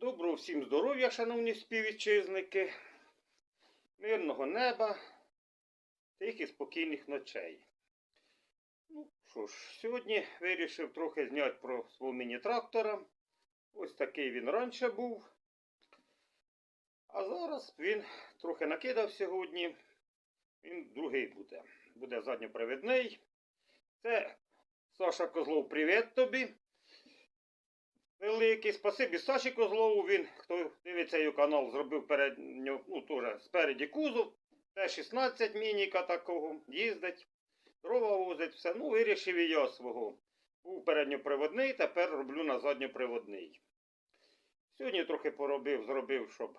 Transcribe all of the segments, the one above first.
Доброго всім здоров'я, шановні співвітчизники, мирного неба, тих і спокійних ночей. Ну що ж, сьогодні вирішив трохи зняти про свого міні-трактора. Ось такий він раніше був. А зараз він трохи накидав сьогодні. Він другий буде. Буде задньопривідний. Це Саша Козлов, привіт тобі. Великий спасибі Саші Козлову. Він, хто дивиться його канал, зробив передню, ну, теж спереді кузов. Т-16 мініка такого, їздить, дрова возить, все. Ну, вирішив і я свого. Був передньоприводний, тепер роблю на задньоприводний. Сьогодні трохи поробив, зробив, щоб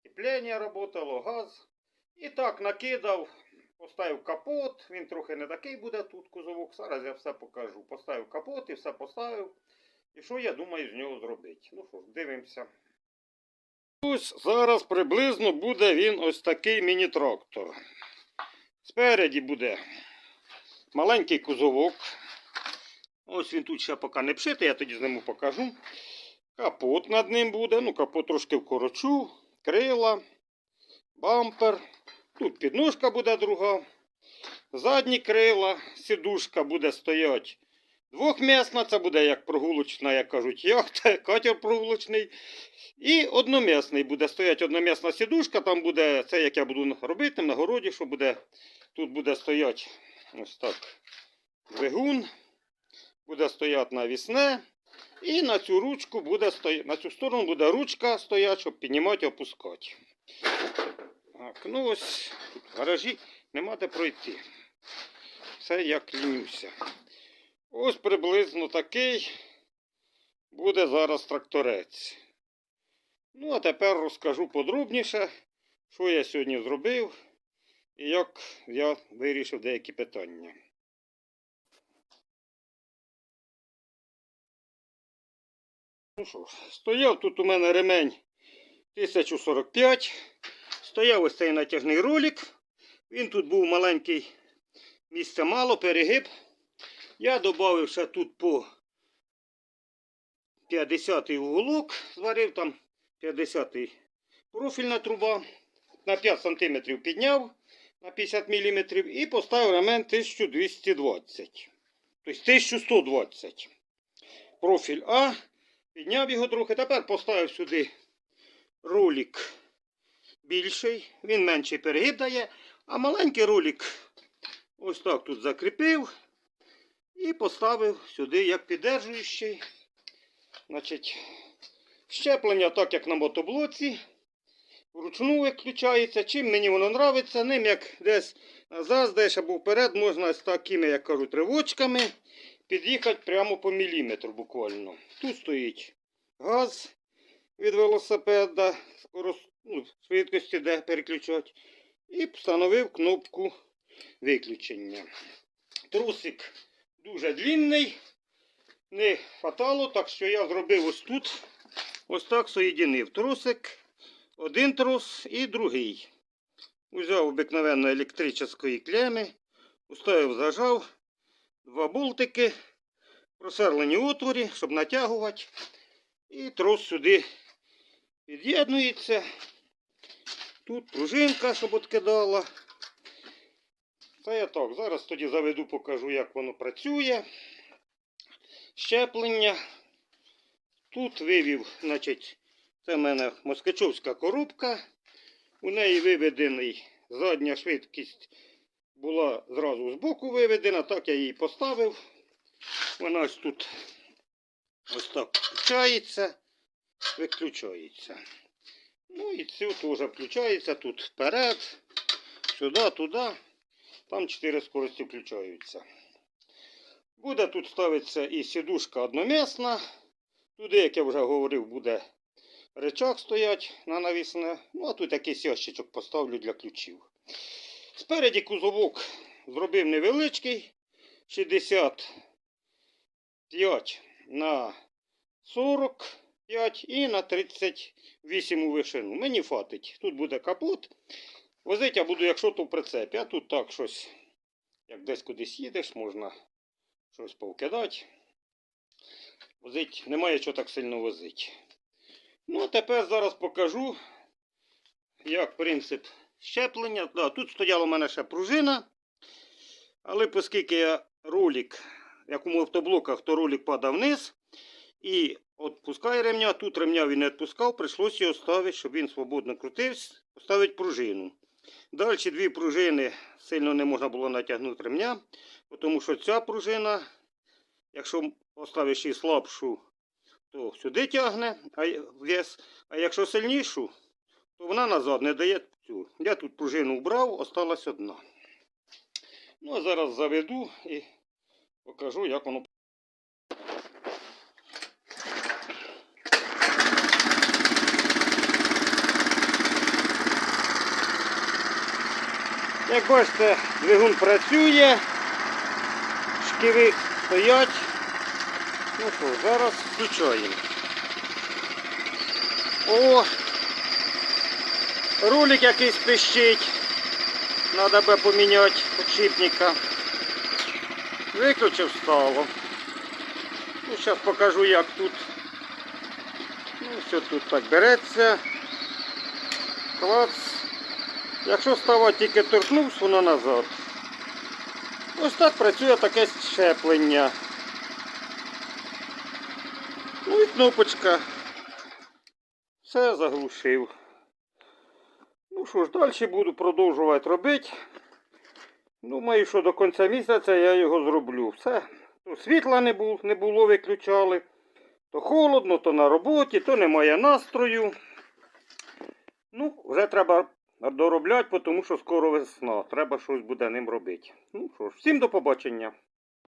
степлення работало, газ. І так накидав, поставив капот. Він трохи не такий буде тут кузовок. Зараз я все покажу. Поставив капот і все поставив. І що я думаю з нього зробити? Ну що ж, дивимося. Ось зараз приблизно буде він ось такий міні-трактор. Спереді буде маленький кузовок. Ось він тут ще поки не пшитий, я тоді зніму покажу. Капот над ним буде. Ну, капот трошки вкорочу, крила, бампер. Тут підножка буде друга. Задні крила, сідушка буде стояти Двохмісна, це буде як прогулочна, як кажуть, яхта, катер прогулочний. І одномісний буде стояти одномісна сідушка, там буде це, як я буду робити на городі, що буде. Тут буде стояти ось так двигун, буде стояти навісне. І на цю ручку буде стояти, на цю сторону буде ручка стояти, щоб піднімати і опускати. Так, ну ось тут в гаражі нема де пройти. Все як лінюся. Ось приблизно такий буде зараз тракторець. Ну, а тепер розкажу подробніше, що я сьогодні зробив і як я вирішив деякі питання. Ну що ж, стояв тут у мене ремень 1045. Стояв ось цей натяжний ролик. Він тут був маленький, місця мало, перегиб. Я додав ще тут по 50-й уголок, зварив там 50-й профільна труба. На 5 см підняв на 50 мм і поставив ремень 1220. Тобто 1120. Профіль А. Підняв його трохи. Тепер поставив сюди ролик більший. Він менший перегиб дає. А маленький ролик ось так тут закріпив. І поставив сюди як піддержуючий. Значить, щеплення, так як на мотоблоці. Вручну виключається. Чим мені воно подобається, ним як десь назад, десь або вперед, можна з такими, як кажуть, ривочками під'їхати прямо по міліметру буквально. Тут стоїть газ від велосипеда, ну, швидкості, де переключати. І встановив кнопку виключення. Трусик дуже длинний, не хватало, так що я зробив ось тут. Ось так соєдинив трусик, один трус і другий. Узяв обикновенно електричної клеми, уставив, зажав, два болтики, просверлені отворі, щоб натягувати. І трос сюди під'єднується. Тут пружинка, щоб откидала. Це я так. Зараз тоді заведу, покажу, як воно працює. Щеплення. Тут вивів, значить, це в мене москачовська коробка. У неї виведений задня швидкість була зразу з боку виведена, так я її поставив. Вона ось тут ось так включається, виключається. Ну і цю теж включається тут вперед, сюди, туди. Там 4 скорості включаються. Буде тут ставиться і сідушка одномісна. Туди, як я вже говорив, буде речак стоять на навісне. Ну, а тут якийсь ящичок поставлю для ключів. Спереді кузовок зробив невеличкий 65 на 45 і на 38 у вишину. Мені хватить. Тут буде капот. Возить я буду, якщо то в прицепі, а тут так щось, як десь кудись їдеш, можна щось повкидати. Возить, немає чого так сильно возити. Ну, а тепер зараз покажу, як принцип щеплення. Да, тут стояла у мене ще пружина. Але оскільки я ролик, як у автоблоках, то ролик падав вниз. І відпускає ремня, тут ремня він не відпускав, прийшлося його ставити, щоб він свободно крутився, поставити пружину. Далі дві пружини сильно не можна було натягнути ремня, тому що ця пружина, якщо поставиш її слабшу, то сюди тягне вес, а якщо сильнішу, то вона назад не дає цю. Я тут пружину вбрав, осталась одна. Ну, а зараз заведу і покажу, як воно. Як бачите, двигун працює, шківи стоять. Ну що, зараз включаємо. О! Рулик якийсь пищить. Надо би поміняти подшипника. Виключив стало. Ну, зараз покажу, як тут. Ну, все тут так береться. Клац. Якщо става тільки торкнувся, воно назад. Ось так працює таке щеплення. Ну і кнопочка. Все заглушив. Ну що ж, далі буду продовжувати робити. Думаю, що до кінця місяця я його зроблю. Все. То світла не було, не було, виключали. То холодно, то на роботі, то немає настрою. Ну, вже треба доробляти, тому що скоро весна. Треба щось буде ним робити. Ну що ж, всім до побачення.